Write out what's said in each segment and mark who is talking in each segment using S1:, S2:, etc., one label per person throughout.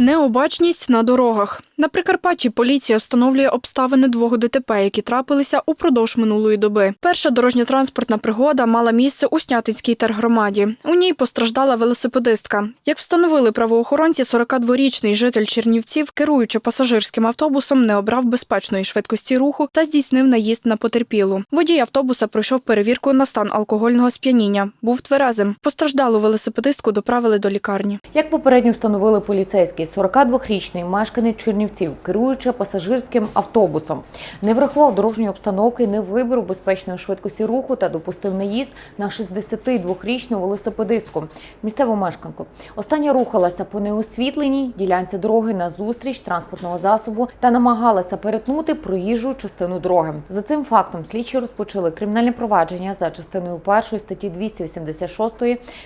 S1: Необачність на дорогах. На Прикарпатті поліція встановлює обставини двох ДТП, які трапилися упродовж минулої доби. Перша дорожньо-транспортна пригода мала місце у Снятинській тергромаді. У ній постраждала велосипедистка. Як встановили правоохоронці, 42-річний житель Чернівців, керуючи пасажирським автобусом, не обрав безпечної швидкості руху та здійснив наїзд на потерпілу. Водій автобуса пройшов перевірку на стан алкогольного сп'яніння. Був тверезим. Постраждалу велосипедистку доправили до лікарні.
S2: Як попередньо встановили поліцейські, 42-річний мешканець Чернівців, керуючи пасажирським автобусом, не врахував дорожньої обстановки, не вибрав безпечної швидкості руху та допустив наїзд на 62-річну велосипедистку, місцеву мешканку. Остання рухалася по неосвітленій ділянці дороги на зустріч транспортного засобу та намагалася перетнути проїжджу частину дороги. За цим фактом слідчі розпочали кримінальне провадження за частиною першої статті 286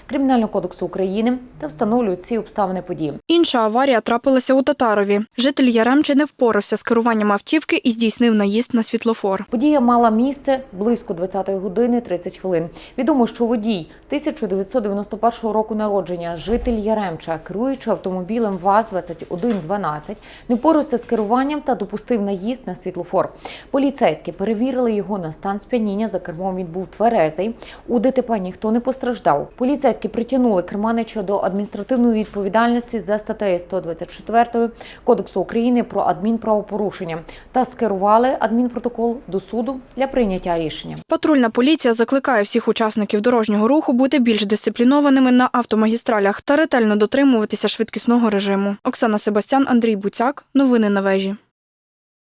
S2: Кримінального кодексу України та встановлюють ці обставини події.
S1: Інша аварія трапилася у Татарові. Житель Яремчі не впорався з керуванням автівки і здійснив наїзд на світлофор.
S2: Подія мала місце близько 20-ї години 30 хвилин. Відомо, що водій 1991 року народження, житель Яремча, керуючи автомобілем ВАЗ-2112, не впорався з керуванням та допустив наїзд на світлофор. Поліцейські перевірили його на стан сп'яніння. За кермом він був тверезий. У ДТП ніхто не постраждав. Поліцейські притягнули керманича до адміністративної відповідальності за статтею 124 Кодексу України про адмінправопорушення та скерували адмінпротокол до суду для прийняття рішення.
S1: Патрульна поліція закликає всіх учасників дорожнього руху бути більш дисциплінованими на автомагістралях та ретельно дотримуватися швидкісного режиму. Оксана Себастян, Андрій Буцяк. Новини на вежі.